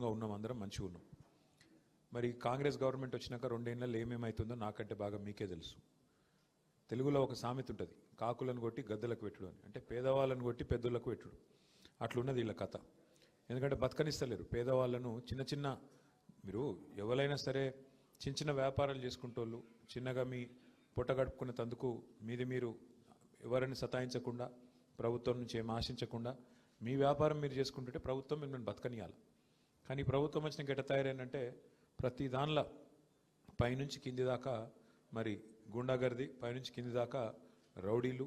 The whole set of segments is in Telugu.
గా ఉన్నాం అందరం మంచిగా ఉన్నాం. మరి కాంగ్రెస్ గవర్నమెంట్ వచ్చినాక రెండేళ్ళలో ఏమేమవుతుందో నాకంటే బాగా మీకే తెలుసు. తెలుగులో ఒక సామెత ఉంటుంది కాకులను కొట్టి గద్దలకు పెట్టుడు అని. అంటే పేదవాళ్ళను కొట్టి పెద్దలకు పెట్టుడు. అట్లున్నది వీళ్ళ కథ. ఎందుకంటే బతకనిస్తలేరు. పేదవాళ్ళను చిన్న చిన్న మీరు ఎవరైనా సరే చిన్న చిన్న వ్యాపారాలు చేసుకుంటోళ్ళు చిన్నగా మీ పొట్ట గడుపుకునే తందుకు మీది మీరు ఎవరిని సతాయించకుండా ప్రభుత్వం నుంచి ఏం ఆశించకుండా మీ వ్యాపారం మీరు చేసుకుంటుంటే ప్రభుత్వం మిమ్మల్ని బతకనియాలి. కానీ ఈ ప్రభుత్వం వచ్చిన గెట తయారైందంటే ప్రతి దానిలో పైనుంచి కింది దాకా మరి గుండాగర్ది పైనుంచి కింది దాకా రౌడీలు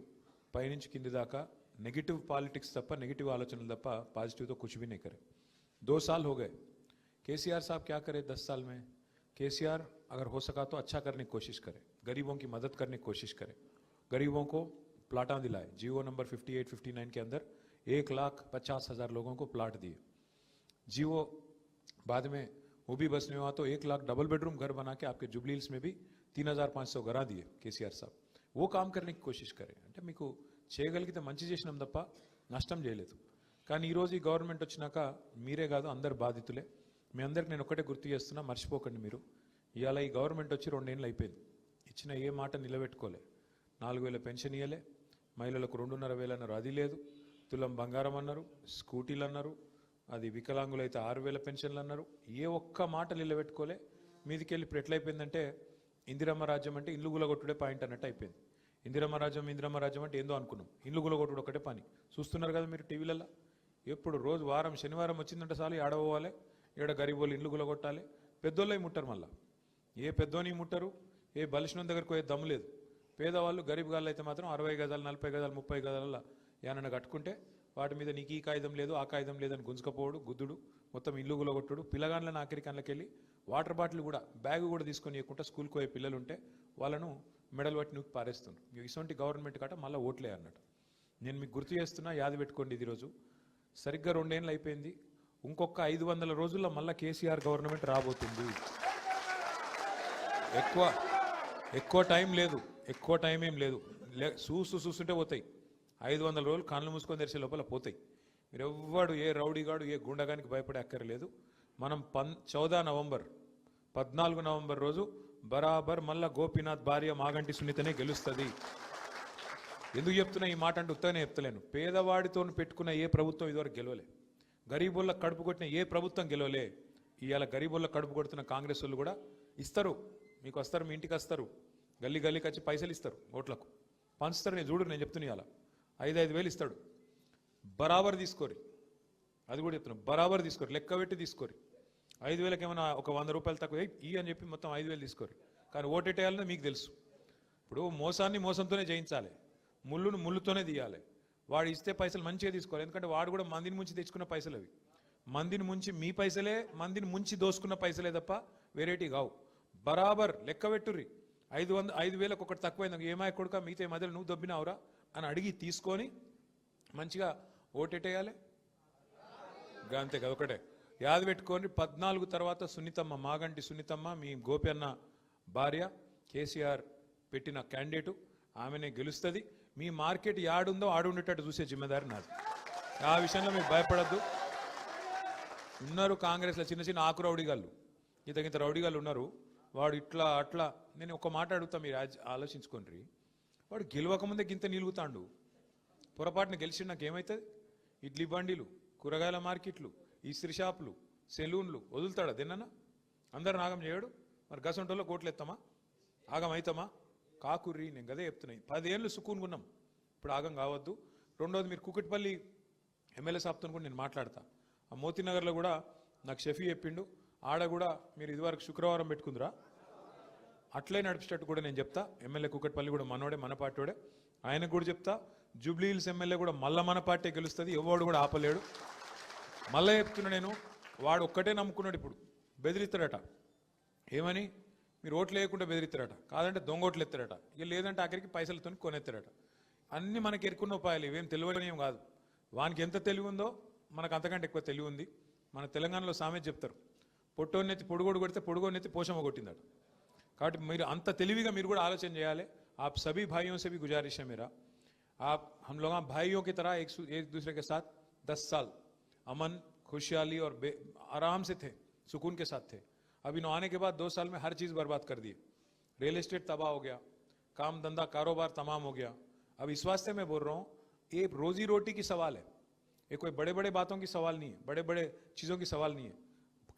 పైనుంచి కింది దాకా నెగిటివ్ పాలిటిక్స్ తప్ప నెగిటివ్ ఆలోచనలు తప్ప పాజిటివ్ तो कुछ भी नहीं करे दो साल हो गए केसीआर साहब क्या करे दस साल में केसीआर अगर हो सका तो अच्छा करने की कोशिश करे गरीबों की मदद करने की कोशिश करे गरीबों को प्लाटा दिलाए जियो नंबर 58 59 के अंदर एक लाख पचास हजार लोगों को प्लाट दिए जियो बाद में वो भी बस नहीं हुआ तो एक लाख डबल बेडरूम घर बना के आपके जुबली हिल्स में भी तीन हजार पाँच सौ घरा दिए కేసీఆర్ సాబ్ ఓ కామ్ करने की कोशिश करे అంటే మీకు చేయగలిగితే మంచి చేసినాం తప్ప నష్టం చేయలేదు కానీ ఈరోజు ఈ గవర్నమెంట్ వచ్చినాక మీరే కాదు అందరు బాధితులే మీ అందరికి నేను ఒకటే గుర్తు చేస్తున్నా మర్చిపోకండి మీరు ఇవాళ ఈ గవర్నమెంట్ వచ్చి రెండేళ్ళు అయిపోయింది ఇచ్చిన ఏ మాట నిలబెట్టుకోలే నాలుగు వేల పెన్షన్ ఇవ్వలే మహిళలకు రెండున్నర వేలు అన్నారు అది లేదు తులం బంగారం అన్నారు స్కూటీలు అన్నారు అది వికలాంగులైతే ఆరు వేల పెన్షన్లు అన్నారు. ఏ ఒక్క మాట నిలబెట్టుకోలే. మీదికెళ్ళి ఇప్పుడు ఎట్లయిపోయిందంటే ఇందిరమ్మ రాజ్యం అంటే ఇల్లు గులగొట్టుడే పాయింట్ అన్నట్టు అయిపోయింది. ఇందిరమ్మ రాజ్యం ఇందిరమ్మ రాజ్యం అంటే ఏందో అనుకున్నాం. ఇల్లు గులగొట్టుడు ఒకటే పని. చూస్తున్నారు కదా మీరు టీవీలలో ఎప్పుడు రోజు వారం శనివారం వచ్చిందంటే చాలు ఆడపోవాలి గరీబ్ గరీబోళ్ళు ఇండ్లు గులగొట్టాలి? పెద్దోళ్ళవి ముట్టరు మళ్ళా. ఏ పెద్దోని ముట్టరు ఏ బలిసిన దగ్గరకు పోయే దమ్ము లేదు. పేదవాళ్ళు గరీబ్ గాళ్ళు అయితే మాత్రం అరవై గజాలు నలభై గజాలు ముప్పై గజాల ఏమన్నా కట్టుకుంటే వాటి మీద నీకు ఈ కాగితం లేదు ఆ కాగితం లేదని గుంజుకపోడు గుద్దుడు మొత్తం ఇల్లు గులగొట్టుడు పిల్లగాండ్ల ఆఖరి కళ్ళకెళ్ళి వాటర్ బాటిల్ కూడా బ్యాగ్ కూడా తీసుకొని ఇవ్వకుండా స్కూల్కి పోయే పిల్లలు ఉంటే వాళ్ళను మెడల్ పట్టి నూకి పారేస్తున్నారు ఇటువంటి గవర్నమెంట్ కాట మళ్ళీ ఓట్లే అన్నట్టు. నేను మీకు గుర్తు చేస్తున్నా యాది పెట్టుకోండి ఇది రోజు సరిగ్గా రెండేళ్ళు అయిపోయింది. ఇంకొక ఐదు వందల రోజుల్లో మళ్ళీ కేసీఆర్ గవర్నమెంట్ రాబోతుంది. ఎక్కువ ఎక్కువ టైం లేదు ఎక్కువ టైం ఏం లేదు. లే చూస్తూ చూస్తుంటే పోతాయి. ఐదు వందల రోజులు కళ్ళు మూసుకొని తెరిచే లోపల పోతాయి. మీరెవ్వడు ఏ రౌడీగాడు ఏ గుండగానికి భయపడే అక్కర్లేదు. మనం పన్ చౌదా నవంబర్ పద్నాలుగు నవంబర్ రోజు బరాబర్ మళ్ళా గోపీనాథ్ భార్య మాగంటి సునీతనే గెలుస్తుంది. ఎందుకు చెప్తున్నా ఈ మాట అంటే ఉత్తగానే చెప్తలేను. పేదవాడితో పెట్టుకున్న ఏ ప్రభుత్వం ఇదివరకు గెలవలే. గరీబుల్ల కడుపు కొట్టిన ఏ ప్రభుత్వం గెలవలే. ఇవాళ గరీబుల్ల కడుపు కొడుతున్న కాంగ్రెస్ వాళ్ళు కూడా ఇస్తారు. మీకు వస్తారు మీ ఇంటికి వస్తారు. గల్లీ గల్లీకి వచ్చి పైసలు ఇస్తారు ఓట్లకు. పంచుతారు నేను చూడు నేను చెప్తున్నా ఇలా ఐదు ఐదు వేలు ఇస్తాడు. బరాబర్ తీసుకోరి అది కూడా చెప్తున్నాను బరాబర్ తీసుకోరు లెక్క పెట్టి తీసుకోరి ఐదు వేలకు ఏమైనా ఒక వంద రూపాయలు తక్కువ ఈ అని చెప్పి మొత్తం ఐదు వేలు తీసుకోరు కానీ ఓటేటేయాలని మీకు తెలుసు. ఇప్పుడు మోసాన్ని మోసంతోనే చేయించాలి ముళ్ళును ముళ్ళుతోనే తీయాలి. వాడు ఇస్తే పైసలు మంచిగా తీసుకోవాలి. ఎందుకంటే వాడు కూడా మందిని ముంచి తెచ్చుకున్న పైసలు అవి. మందిని ముంచి మీ పైసలే మందిని ముంచి దోసుకున్న పైసలే తప్ప వెరైటీ కావు. బరాబర్ లెక్క పెట్టుర్రి. ఐదు వంద ఐదు వేలకు ఒకటి తక్కువైంది ఏమాయ కొడుక మిగతా మధ్యలో నువ్వు దొబ్బినావురా. అని అడిగి తీసుకొని మంచిగా ఓటేటేయాలి అంతే కదా ఒకటే. యాది పెట్టుకొని పద్నాలుగు తర్వాత సునీతమ్మ మాగంటి సునీతమ్మ మీ గోపి అన్న భార్య కేసీఆర్ పెట్టిన క్యాండిడేటు ఆమెనే గెలుస్తుంది. మీ మార్కెట్ యాడుందో ఆడుండేటట్టు చూసే జిమ్మెదారి నాది. ఆ విషయంలో మీకు భయపడద్దు. ఉన్నారు కాంగ్రెస్లో చిన్న చిన్న ఆకు రౌడీగాళ్ళు. ఇంత ఇంత రౌడీగాళ్ళు ఉన్నారు. వాడు ఇట్లా అట్లా. నేను ఒక మాట అడుగుతా మీరు ఆలోచించుకోండి. వాడు గెలవకముందే గింత నిలుగుతాండు. పొరపాటున గెలిచి నాకు ఏమవుతుంది ఇడ్లీ బండిలు కూరగాయల మార్కెట్లు ఇస్త్రీ షాపులు సెలూన్లు వదులుతాడా దిన్ననా అందరు నాగం చేయడు. మరి గసంటలో కోట్లు ఎత్తామా ఆగం అవుతామా కాకుర్రి నేను గదే చెప్తున్నాయి పదేళ్ళు సుకూన్గున్నాం ఇప్పుడు ఆగం కావద్దు. రెండోది మీరు కుకట్పల్లి ఎమ్మెల్యే సాబ్తో కూడా నేను మాట్లాడతా. ఆ మోతీనగర్లో కూడా నాకు షఫీ చెప్పిండు. ఆడ కూడా మీరు ఇదివరకు శుక్రవారం పెట్టుకుందిరా. అట్లే నడిపించేటట్టు కూడా నేను చెప్తా. ఎమ్మెల్యే కుక్కటిపల్లి కూడా మనోడే మన పార్టీడే ఆయనకు కూడా చెప్తా. జూబ్లీ హిల్స్ ఎమ్మెల్యే కూడా మళ్ళా మన పార్టీ గెలుస్తుంది. ఎవడు కూడా ఆపలేడు. మళ్ళీ చెప్తున్నా నేను వాడు ఒక్కటే నమ్ముకున్నాడు ఇప్పుడు. బెదిరిస్తాడట. ఏమని? మీరు ఓట్లు వేయకుండా బెదిరిస్తారట కాదంటే దొంగ ఓట్లు ఎత్తారట ఇక లేదంటే ఆఖరికి పైసలతో కొనెత్తారట అన్నీ మనకి ఎరుకున్న ఉపాయాలు ఇవేం తెలియనేం కాదు. వానికి ఎంత తెలివి ఉందో మనకు అంతకంటే ఎక్కువ తెలివి ఉంది. మన తెలంగాణలో సామెత చెప్తారు. పొట్టోన్నెత్తి పొడుగోడు కొడితే పొడుగోన్నెత్తి పోషమ కొట్టిందట. కాబట్టి మీరు అంత తెలివిగా మీరు కూడా ఆలోచన చేయాలి आप सभी भाइयों से भी गुजारिश है मेरा आप हम लोग भाइयों की तरह एक, एक दूसरे के साथ 10 साल अमन खुशहाली और बे- आराम से थे सुकून के साथ थे अब इन आने के बाद दो साल में हर चीज बर्बाद कर दी रियल एस्टेट तबाह हो गया काम धंधा कारोबार तमाम हो गया अब इस वास्ते मैं बोल रहा हूँ ये रोजी रोटी की सवाल है ये कोई बड़े बड़े बातों की सवाल नहीं है बड़े बड़े चीजों की सवाल नहीं है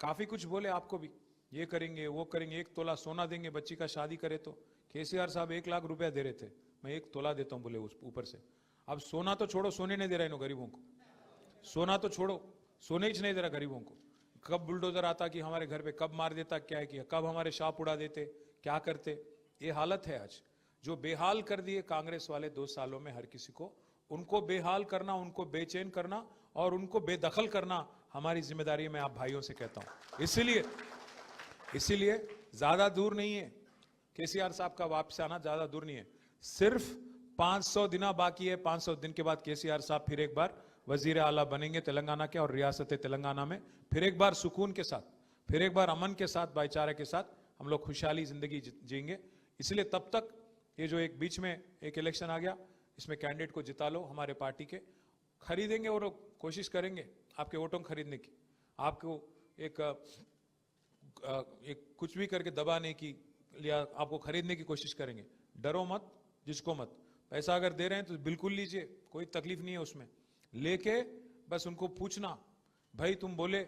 काफी कुछ बोले आपको भी ये करेंगे, वो करेंगे, एक तोला सोना देंगे, बच्ची का शादी करे तो। केसीआर साहब एक लाख रुपया दे रहे थे, मैं एक तोला देता हूँ बोले उस, ऊपर से। अब सोना तो छोड़ो, सोने नहीं दे रहे इन गरीबों को। सोना तो छोड़ो, सोने ही नहीं दे रहा गरीबों को। कब बुलडोजर आता कि हमारे घर पे कब मार देता, क्या किया, कब हमारे शाप उड़ा देते, क्या करते? ये हालत है आज। जो बेहाल कर दिए कांग्रेस वाले दो सालों में हर किसी को, उनको बेहाल करना, उनको बेचैन करना और उनको बेदखल करना, हमारी ज़िम्मेदारी मैं आप भाइयों से कहता हूँ। इसीलिए इसीलिए ज़्यादा दूर नहीं है। केसीआर साहब का वापस आना ज़्यादा दूर नहीं है। सिर्फ़ 500 दिना बाकी है। 500 दिन के बाद केसीआर साहब फिर एक बार वज़ीर आला बनेंगे तेलंगाना के और रियासत तेलंगाना में। फिर एक बार सुकून के साथ, फिर एक बार अमन के साथ, भाईचारे के साथ हम लोग खुशहाली ज़िंदगी जी- जिएँगे। इसलिए तब तक ये जो एक बीच में एक इलेक्शन आ गया, इसमें कैंडिडेट को जिता लो हमारे पार्टी के। खरीदेंगे और कोशिश करेंगे आपके वोटों को खरीदने की। आपको एक एक कुछ भी करके दबाने की, या आपको खरीदने की कोशिश करेंगे। डरो मत, जिसको मत। पैसा अगर दे रहे हैं तो बिल्कुल लीजिए, कोई तकलीफ़ नहीं है उसमें। लेके बस उनको पूछना, भाई तुम बोले,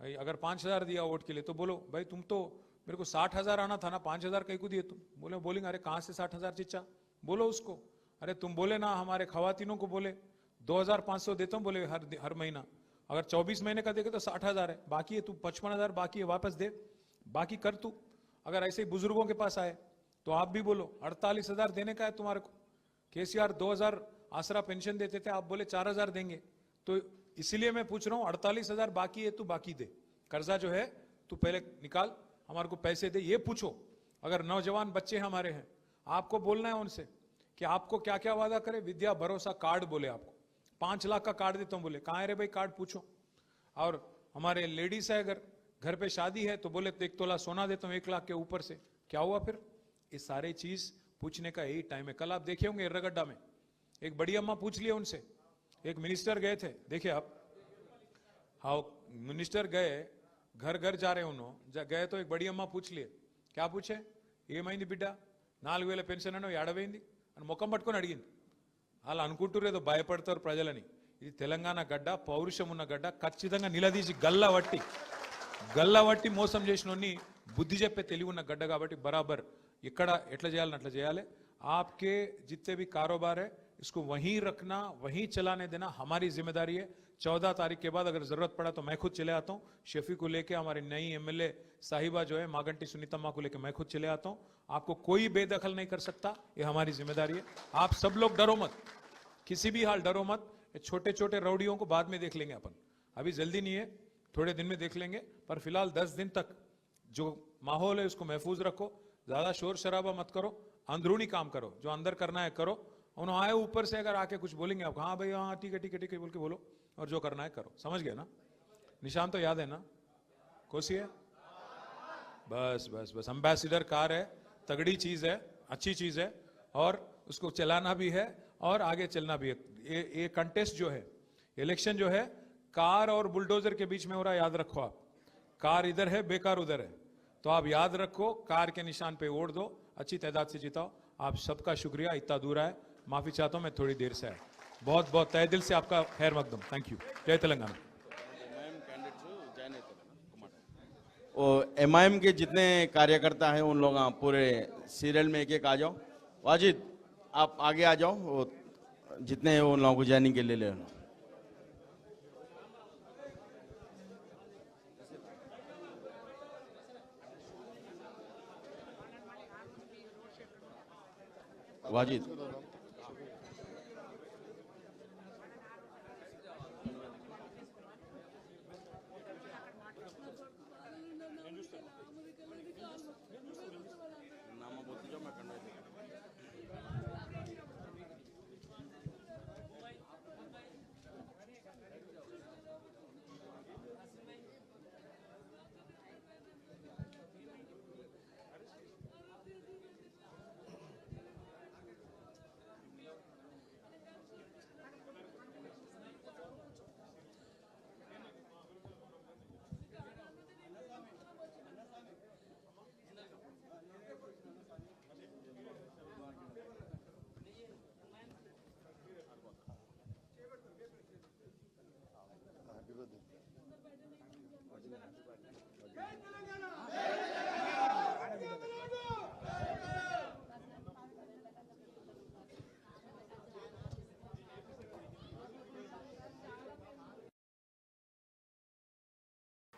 भाई अगर पाँच हज़ार दिया वोट के लिए तो बोलो, भाई तुम तो मेरे को साठ हज़ार आना था ना, पाँच हज़ार कहीं को दिए तुम? बोले, बोलेंगे, अरे कहाँ से साठ हज़ार चिच्चा बोलो उसको। अरे तुम बोले ना, हमारे खवातीनों को बोले, दो हज़ार पाँच सौ देता हूँ, बोले हर हर महीना। अगर चौबीस महीने का देखे तो साठ हज़ार है। बाकी है तू पचपन हज़ार, बाकी है वापस दे। बाकी कर तू। अगर ऐसे ही बुज़ुर्गों के पास आए तो आप भी बोलो, अड़तालीस हज़ार देने का है तुम्हारे को। केसीआर दो हज़ार आसरा पेंशन देते थे, आप बोले चार हज़ार देंगे। तो इसीलिए मैं पूछ रहा हूँ, अड़तालीस हज़ार बाकी है तू बाकी दे। कर्जा जो है, तू पहले निकाल, हमारे को पैसे दे, ये पूछो। अगर नौजवान बच्चे हमारे हैं, आपको बोलना है उनसे कि आपको क्या क्या वादा करे? विद्या, भरोसा, कार्ड बोले आपको। पाँच लाख का कार्ड देता हूँ, बोले, कहा है रे भाई कार्ड? पूछो। और हमारे लेडीज़ है, अगर घर पे शादी है तो बोले तो एक तोला सोना देता हूँ, एक लाख के ऊपर से। क्या हुआ फिर? ये सारे चीज़ पूछने का यही टाइम है। कल आप देखे होंगे एर्रगड्डा में। एक बड़ी अम्मा पूछ लिए उनसे। एक मिनिस्टर गए थे। देखे आप। हाउ मिनिस्टर गए घर घर जा रहे उन्होंने गए तो एक बड़ी अम्मा पूछ लिए। क्या पूछे? ये బిడ్డ నాలుగు వేల పెన్షన్ అని ఏడవైంది అని ముఖం పట్టుకొని వాళ్ళు అనుకుంటారు ఏదో భయపడతారు ప్రజలని. ఇది తెలంగాణ గడ్డ పౌరుషం ఉన్న గడ్డ ఖచ్చితంగా నిలదీసి గల్లవట్టి గల్లవట్టి మోసం చేసిన బుద్ధి చెప్పే తెలివి ఉన్న గడ్డ కాబట్టి బరాబర్. ఇక్కడ ఎట్లా చేయాలని అట్లా చేయాలి. ఆప్కే జిత్తే బి కారోబారే इसको वहीं रखना, वहीं चलाने देना हमारी ज़िम्मेदारी है। चौदह तारीख के बाद अगर ज़रूरत पड़ा तो मैं खुद चले आता हूँ। शेफी को लेके हमारी नई एमएलए साहिबा जो है, मागंटी सुनीतम्मा को लेके मैं खुद चले आता हूँ। आपको कोई बेदखल नहीं कर सकता, ये हमारी ज़िम्मेदारी है। आप सब लोग डरो मत, किसी भी हाल डरो मत। छोटे छोटे रौडियों को बाद में देख लेंगे अपन। अभी जल्दी नहीं है, थोड़े दिन में देख लेंगे, पर फ़िलहाल दस दिन तक जो माहौल है उसको महफूज रखो, ज़्यादा शोर शराबा मत करो, अंदरूनी काम करो, जो अंदर करना है करो। उन्होंने आए ऊपर से अगर आके कुछ बोलेंगे आप हाँ भाई हाँ ठीक है ठीक है ठीक है, बोल के बोलो, और जो करना है करो। समझ गए ना? निशान तो याद है ना? कोसी है? बस बस बस। अम्बेसिडर कार है, तगड़ी चीज़ है, अच्छी चीज़ है, और उसको चलाना भी है, और आगे चलना भी है। ये ये कंटेस्ट जो है इलेक्शन जो है, कार और बुलडोजर के बीच में हो रहा है, याद रखो आप। कार इधर है, बेकार उधर है। तो आप याद रखो, कार के निशान पे वोट दो, अच्छी तादाद से जिताओ। आप सबका शुक्रिया, इतना दूर है माफ़ी चाहता हूँ, मैं थोड़ी देर से आया। बहुत बहुत तय दिल से आपका खैर मकदम। थैंक यू जय तेलंगाना। वो एम के जितने कार्यकर्ता हैं, उन लोग पूरे सीरियल में एक एक आ जाओ। वाजिद, आप आगे आ जाओ वो जितने हैं, उन लोगों को ज्वाइनिंग के लिए ले लो वाजिद।